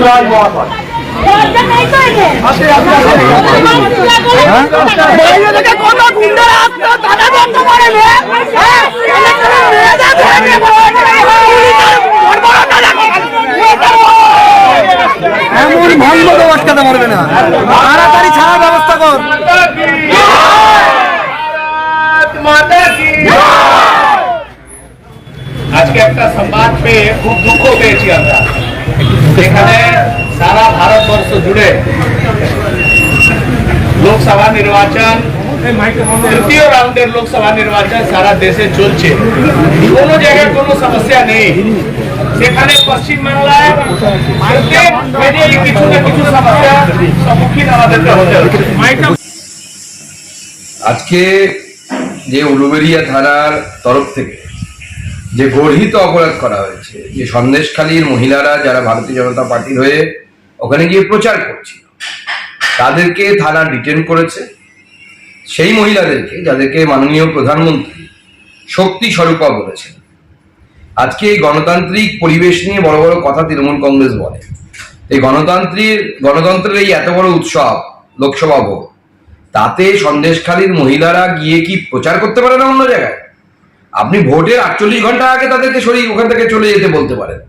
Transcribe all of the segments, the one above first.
জয় মহাকাল এমন ভঙ্গ তো আটকাতে পারবে না। তাড়াতাড়ি ছাড়ার ব্যবস্থা কর। আজকে একটা সংবাদ পেয়ে খুব দুঃখ পেয়েছি আমরা। এখানে সারা ভারতবর্ষ জুড়ে লোকসভা নির্বাচন, তৃতীয় রাউন্ডের লোকসভা নির্বাচন সারা দেশে চলছে। কোনো জায়গায় কোনো সমস্যা নেই। সেখানে পশ্চিমবাংলায় কিছু না কিছু সমস্যা সম্মুখীন আমাদেরকে হতে আজকে যে উলুবেরিয়া থানার তরফ থেকে যে গর্হিত অপরাধ করা হয়েছে, যে সন্দেশখালীর মহিলারা যারা ভারতীয় জনতা পার্টির হয়ে ওখানে গিয়ে প্রচার করছিল, তাদেরকে থানা ডিটেন করেছে। সেই মহিলাদেরকে, যাদেরকে মাননীয় প্রধানমন্ত্রী শক্তি স্বরূপা বলেছেন। আজকে এই গণতান্ত্রিক পরিবেশ নিয়ে বড় বড় কথা তৃণমূল কংগ্রেস বলে। এই গণতান্ত্রিক গণতন্ত্রের এই এত বড় উৎসব, লোকসভা ভোট, তাতে সন্দেশখালীর মহিলারা গিয়ে কি প্রচার করতে পারে না অন্য জায়গায়? আপনি ভোটের আটচল্লিশ ঘণ্টা আগে তাদেরকে সরিয়ে ওখান থেকে চলে যেতে বলতে পারেন।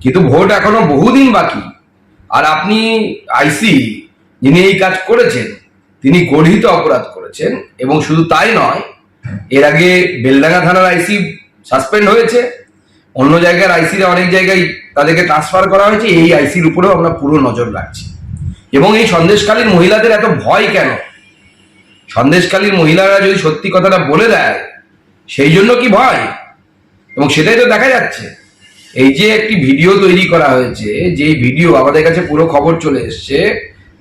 কিন্তু ভোট এখনও বহুদিন বাকি। আর আপনি আইসি, যিনি এই কাজ করেছেন, তিনি গর্হিত অপরাধ করেছেন এবং শুধু তাই নয়, এর আগে বেলডাঙ্গা থানার আইসি সাসপেন্ড হয়েছে। অন্য জায়গার আইসিরা অনেক জায়গায় তাদেরকে ট্রান্সফার করা হয়েছে। এই আইসির উপরেও আমরা পুরো নজর রাখছি। এবং এই সন্দেশকালীন মহিলাদের এত ভয় কেন? সন্দেশকালীন মহিলারা যদি সত্যি কথাটা বলে দেয় সেই জন্য কি ভয়? এবং সেটাই তো দেখা যাচ্ছে। এই যে একটি ভিডিও তৈরি করা হয়েছে, যে ভিডিও আমাদের কাছে পুরো খবর চলে এসছে,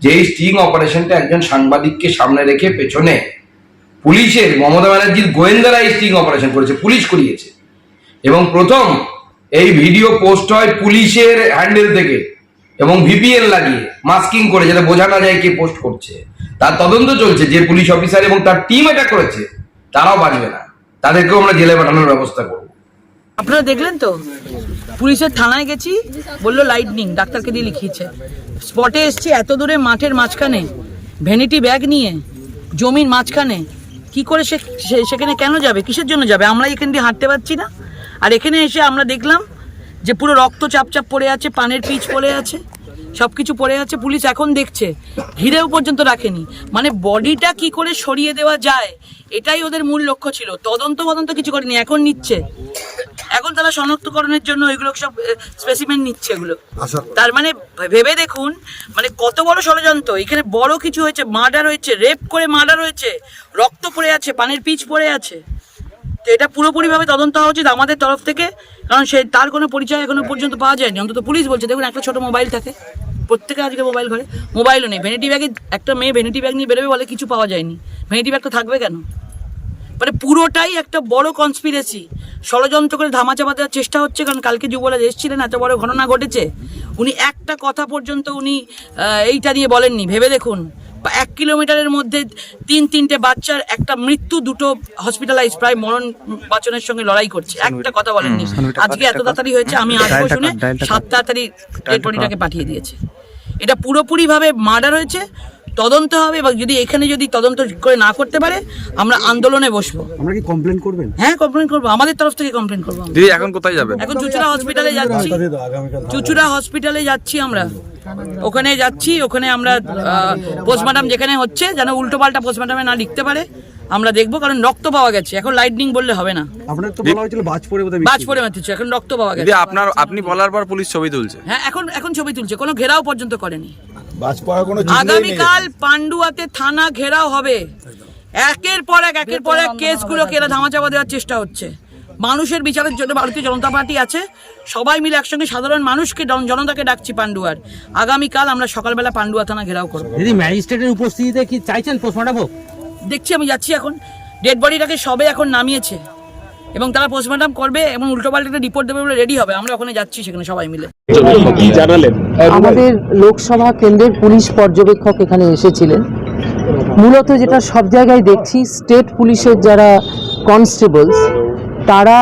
যে এই স্টিং অপারেশনটা একজন সাংবাদিককে সামনে রেখে পেছনে পুলিশের, মমতা ব্যানার্জির গোয়েন্দারা এই স্টিং অপারেশন করেছে, পুলিশ করিয়েছে। এবং প্রথম এই ভিডিও পোস্ট হয় পুলিশের হ্যান্ডেল থেকে, এবং ভিপিএন লাগিয়ে, মাস্কিং করে, যাতে বোঝা না যায় কে পোস্ট করছে। তার তদন্ত চলছে, যে পুলিশ অফিসার এবং তার টিম এটা করেছে, তারাও বাঁচবে না। তাদেরকেও আমরা জেলে পাঠানোর ব্যবস্থা করব। আপনারা দেখলেন তো? পুলিশের থানায় গেছি, বলল লাইটনিং ডাক্তারকে দিয়ে লিখিয়েছে। স্পটে এসছি, এত দূরে মাঠের মাঝখানে ভ্যানিটি ব্যাগ নিয়ে, জমির মাঝখানে। কি করে সে সেখানে কেন যাবে? কিসের জন্য যাবে? আমরা এখান দিয়ে হাঁটতে পারছি না। আর এখানে এসে আমরা দেখলাম যে পুরো রক্ত চাপ চাপ পড়ে আছে, পানের পিচ পড়ে আছে। সব কিছু পড়ে আছে পুলিশ এখন দেখছে। ঘিরেও পর্যন্ত রাখেনি। মানে বডিটা কি করে সরিয়ে দেওয়া যায় এটাই ওদের মূল লক্ষ্য ছিল। তদন্ত তদন্ত কিছু করেনি এখন নিচ্ছে। এখন তারা শনাক্তকরণের জন্য এগুলো সব স্পেসিমেন্ট নিচ্ছে এগুলো। তার মানে ভেবে দেখুন মানে কত বড় ষড়যন্ত্র। এখানে বড় কিছু হয়েছে মার্ডার হয়েছে রেপ করে মার্ডার হয়েছে রক্ত পড়ে আছে পানের পিচ পড়ে আছে। তো এটা পুরোপুরিভাবে তদন্ত হওয়া উচিত আমাদের তরফ থেকে কারণ সে তার কোনো পরিচয় এখনও পর্যন্ত পাওয়া যায়নি। অন্তত পুলিশ বলছে দেখুন একটা ছোট মোবাইল থাকে। প্রত্যেকে আজকে মোবাইল ঘরে। মোবাইলও নেই। ভ্যানিটি ব্যাগে একটা মেয়ে ভ্যানিটি ব্যাগ নিয়ে বেরোবে বলে কিছু পাওয়া যায়নি। ভ্যানিটি ব্যাগ তো থাকবে কেন? মানে পুরোটাই একটা বড় কনস্পিরেসি ষড়যন্ত্র করে ধামাচাপা দেওয়ার চেষ্টা হচ্ছে, কারণ কালকে যুবরাজ এসেছিলেন, এত বড় ঘটনা ঘটেছে। উনি একটা কথা পর্যন্ত উনি এইটা নিয়ে বলেননি। ভেবে দেখুন। বা এক কিলোমিটারের মধ্যে তিন তিনটে বাচ্চার একটা মৃত্যু দুটো হসপিটালাইজ প্রায় মরণ বাচনের সঙ্গে লড়াই করছে। একটা কথা বলেননি আজকে এত তাড়াতাড়ি হয়েছে আমি আসব শুনে সাত তাড়াতাড়ি ডেড বডিটাকে পাঠিয়ে দিয়েছে। এটা পুরোপুরিভাবে মার্ডার হয়েছে তদন্ত হবে এবং যদি এখানে যদি তদন্ত করে না করতে পারে আমরা আন্দোলনে বসবো। আমরা কি কমপ্লেন করবেন? হ্যাঁ কমপ্লেন করব। আমাদের তরফ থেকে কমপ্লেন করব। দিদি এখন কোথায় যাবেন? এখন চুচুড়া হসপিটালে যাচ্ছি। চুচুড়া হসপিটালে যাচ্ছি আমরা। ওখানে যাচ্ছি ওখানে আমরা পোস্টমার্টাম যেখানে হচ্ছে যেন উল্টো পাল্টা পোস্টমার্টামে না লিখতে পারে আমরা দেখব কারণ রক্ত পাওয়া গেছে। এখন লাইটনিং বললে হবে না। আপনার তো বলা হয়েছিল বাজ পড়ে বোধহয় বাজ পড়ে মারতেছে এখন রক্ত পাওয়া গেছে। আপনার আপনি বলার পর পুলিশ ছবি তুলছে। হ্যাঁ এখন এখন ছবি তুলছে কোনো ঘেরাও পর্যন্ত করেনি। বাজ পড়ার কোনো আগামীকাল পান্ডুয়াতে থানা ঘেরাও হবে। একের পর এক একের পর এক কেসগুলোকে এরা ধামাচাপা দেওয়ার চেষ্টা হচ্ছে। মানুষের বিচারের জন্য ভারতীয় জনতা পার্টি আছে। সবাই মিলে একসঙ্গে সাধারণ মানুষকে জনতাকে ডাকছি পান্ডুয়ার। আগামীকাল আমরা সকালবেলা পান্ডুয়া থানা ঘেরাও করব। দিদি ম্যাজিস্ট্রেটের উপস্থিতিতে কি চাইছেন পোস্টমর্টম হোক? দেখছি আমি যাচ্ছি এখন। ডেড বডিটাকে সবে এখন নামিয়েছে। এবং তারা পোস্টমর্টম করবে এবং উল্টোপাল্টা রিপোর্ট দেবে বলে রেডি হবে। আমরা ওখানে যাচ্ছি সেখানে সবাই মিলে। আমাদের লোকসভা কেন্দ্রের পুলিশ পর্যবেক্ষক এখানে এসেছিলেন। মূলত যেটা সব জায়গায় দেখছি স্টেট পুলিশের যারা কনস্টেবলস তারা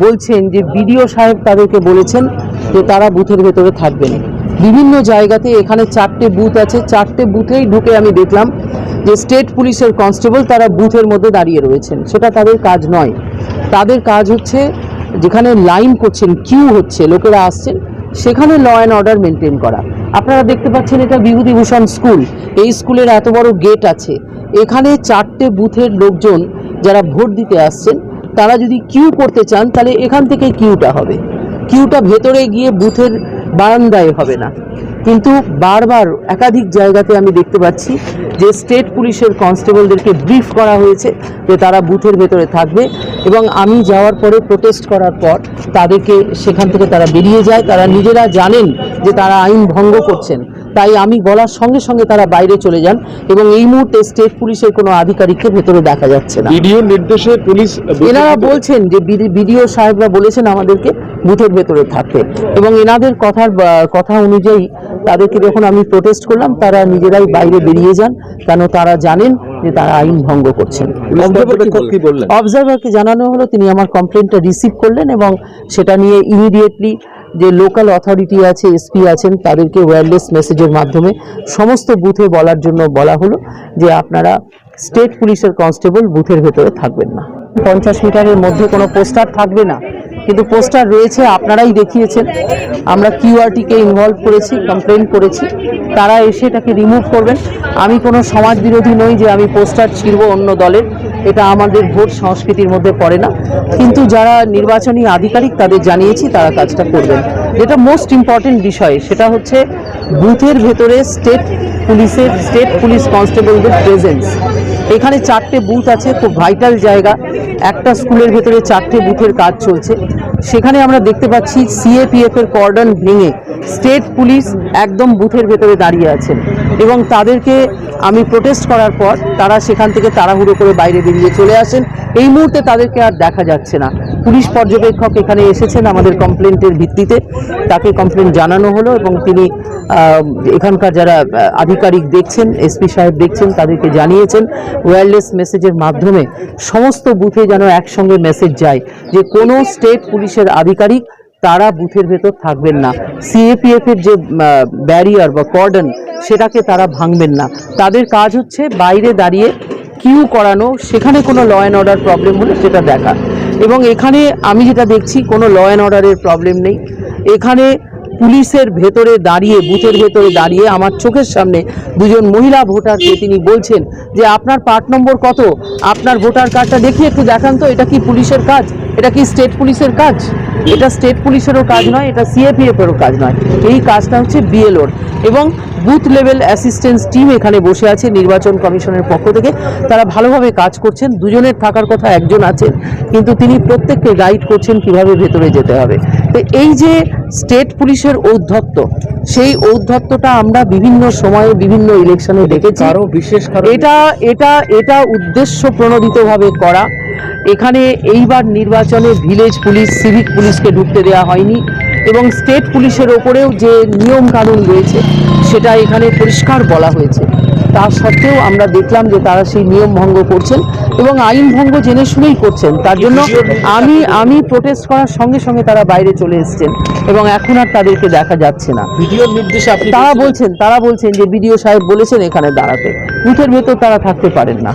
বলছেন যে বিডিও সাহেব তাদেরকে বলেছেন যে তারা বুথের ভেতরে থাকবেন। বিভিন্ন জায়গাতে এখানে চারটে বুথ আছে। চারটে বুথেই ঢুকে আমি দেখলাম যে স্টেট পুলিশের কনস্টেবল তারা বুথের মধ্যে দাঁড়িয়ে রয়েছেন। সেটা তাদের কাজ নয়। তাদের কাজ হচ্ছে যেখানে লাইন করছেন, কিউ হচ্ছে, লোকেরা আসছেন। সেখানে ল অ্যান্ড অর্ডার মেনটেন করা। আপনারা দেখতে পাচ্ছেন এটা বিভূতিভূষণ স্কুল। এই স্কুলের এত বড় গেট আছে। এখানে চারটে বুথের লোকজন যারা ভোট দিতে আসছেন তারা যদি কিউ করতে চান, তাহলে এখান থেকে কিউটা হবে। কিউটা ভেতরে গিয়ে বুথের বারান্দায় হবে না। কিন্তু বারবার একাধিক জায়গাতে আমি দেখতে পাচ্ছি যে স্টেট পুলিশের কনস্টেবলদেরকে ব্রিফ করা হয়েছে যে তারা বুথের ভেতরে থাকবে। এবং আমি যাওয়ার পরে প্রোটেস্ট করার পর তাদেরকে সেখান থেকে তারা বেরিয়ে যায়। তারা নিজেরা জানেন যে তারা আইন ভঙ্গ করছেন। তাই আমি বলার সঙ্গে সঙ্গে তারা বাইরে চলে যান এবং এই মুহূর্তে স্টেট পুলিশের কোনো আধিকারিককে ভেতরে দেখা যাচ্ছে না। ভিডিও নির্দেশে পুলিশ এনারা বলছেন যে বিডিও সাহেবরা বলেছেন আমাদেরকে বুথের ভেতরে থাকতে এবং এনাদের কথার কথা অনুযায়ী তাদেরকে যখন আমি প্রোটেস্ট করলাম তারা নিজেরাই বাইরে বেরিয়ে যান। কেন তারা জানেন যে তারা আইন ভঙ্গ করছেন। অবজারভারকে জানানো হলো তিনি আমার কমপ্লেনটা রিসিভ করলেন এবং সেটা নিয়ে ইমিডিয়েটলি যে লোকাল অথরিটি আছে এসপি আছেন তাদেরকে ওয়্যারলেস মেসেজের মাধ্যমে সমস্ত বুথে বলার জন্য বলা হলো যে আপনারা স্টেট পুলিশের কনস্টেবল বুথের ভেতরে থাকবেন না। পঞ্চাশ মিটারের মধ্যে কোনো পোস্টার থাকবে না। কিন্তু পোস্টার রয়েছে, আপনারাই দেখিয়েছেন। আমরা কিউআরটিকে ইনভলভ করেছি কমপ্লেন করেছি। তারা এসে এটাকে রিমুভ করবেন। আমি কোনো সমাজ বিরোধী নই যে আমি পোস্টার ছিঁড়ব অন্য দলের। এটা আমাদের ভোট সংস্কৃতির মধ্যে পড়ে না। কিন্তু যারা নির্বাচনী আধিকারিক, তাদের জানিয়েছি তারা কাজটা করবেন। যেটা মোস্ট ইম্পর্টেন্ট বিষয়, সেটা হচ্ছে বুথের ভেতরে স্টেট পুলিশের স্টেট পুলিশ কনস্টেবলদের প্রেজেন্স এখানে চারটে বুথ আছে খুব ভাইটাল জায়গা। একটা স্কুলের ভেতরে চারটে বুথের কাজ চলছে। সেখানে আমরা দেখতে পাচ্ছি সিএপিএফ এর কর্ডন ভেঙে স্টেট পুলিশ একদম বুথের ভেতরে দাঁড়িয়ে আছেন। এবং তাদেরকে আমি প্রোটেস্ট করার পর তারা সেখান থেকে তাড়াহুড়ো করে বাইরে বেরিয়ে চলে আসেন। এই মুহূর্তে তাদেরকে আর দেখা যাচ্ছে না। পুলিশ পর্যবেক্ষক এখানে এসেছেন আমাদের কমপ্লেন্টের ভিত্তিতে। তাকে কমপ্লেন জানানো হলো এবং তিনি এখানকার যারা আধিকারিক দেখছেন, এসপি সাহেব দেখছেন, তাদেরকে জানিয়েছেন ওয়্যারলেস মেসেজের মাধ্যমে সমস্ত বুথে যেন একসঙ্গে মেসেজ যায়, যে কোনো স্টেট পুলিশের আধিকারিক তারা বুথের ভেতর থাকবেন না। সিএপিএফ এর যে ব্যারিয়ার বা কর্ডন সেটাকে তারা ভাঙবেন না। তাদের কাজ হচ্ছে বাইরে দাঁড়িয়ে কিউ করানো, সেখানে কোনো ল অ্যান্ড অর্ডার প্রবলেম হলে সেটা দেখা। এবং এখানে আমি যেটা দেখছি, কোনো ল অ্যান্ড অর্ডারের প্রবলেম নেই। এখানে পুলিশের ভেতরে দাঁড়িয়ে, বুথের ভেতরে দাঁড়িয়ে আমার চোখের সামনে দুজন মহিলা ভোটারকে তিনি বলছেন যে, আপনার পার্ট নম্বর কত? আপনার ভোটার কার্ডটা দেখিয়ে একটু দেখান তো, এটা কি পুলিশের কাজ? এটা কি স্টেট পুলিশের কাজ? এটা স্টেট পুলিশেরও কাজ নয় এটা সিএপিএফ এরও কাজ নয়। এই কাজটা হচ্ছে বিএলওর এবং বুথ লেভেল অ্যাসিস্ট্যান্স টিম এখানে বসে আছে নির্বাচন কমিশনের পক্ষ থেকে। তারা ভালোভাবে কাজ করছেন দুজনের থাকার কথা একজন আছেন কিন্তু তিনি প্রত্যেককে গাইড করছেন কীভাবে ভেতরে যেতে হবে। তো এই যে স্টেট পুলিশের ঔদ্ধত্য সেই ঔদ্ধত্যটা আমরা বিভিন্ন সময়ে বিভিন্ন ইলেকশনে দেখেছি। কারও বিশেষ এটা এটা এটা উদ্দেশ্য প্রণোদিতভাবে করা। এখানে এইবার নির্বাচনে ভিলেজ পুলিশ সিভিক পুলিশকে ঢুকতে দেওয়া হয়নি এবং স্টেট পুলিশের ওপরেও যে নিয়ম কানুন রয়েছে সেটা এখানে পরিষ্কার বলা হয়েছে। তা সত্ত্বেও আমরা দেখলাম যে তারা সেই নিয়ম ভঙ্গ করছেন এবং আইন ভঙ্গ জেনে শুনেই করছেন। তার জন্য আমি আমি প্রোটেস্ট করার সঙ্গে সঙ্গে তারা বাইরে চলে এসেছেন এবং এখন আর তাদেরকে দেখা যাচ্ছে না। ভিডিওর নির্দেশে তারা বলছেন তারা বলছেন যে বিডিও সাহেব বলেছেন এখানে দাঁড়াতে। বুথের ভেতর তারা থাকতে পারেন না।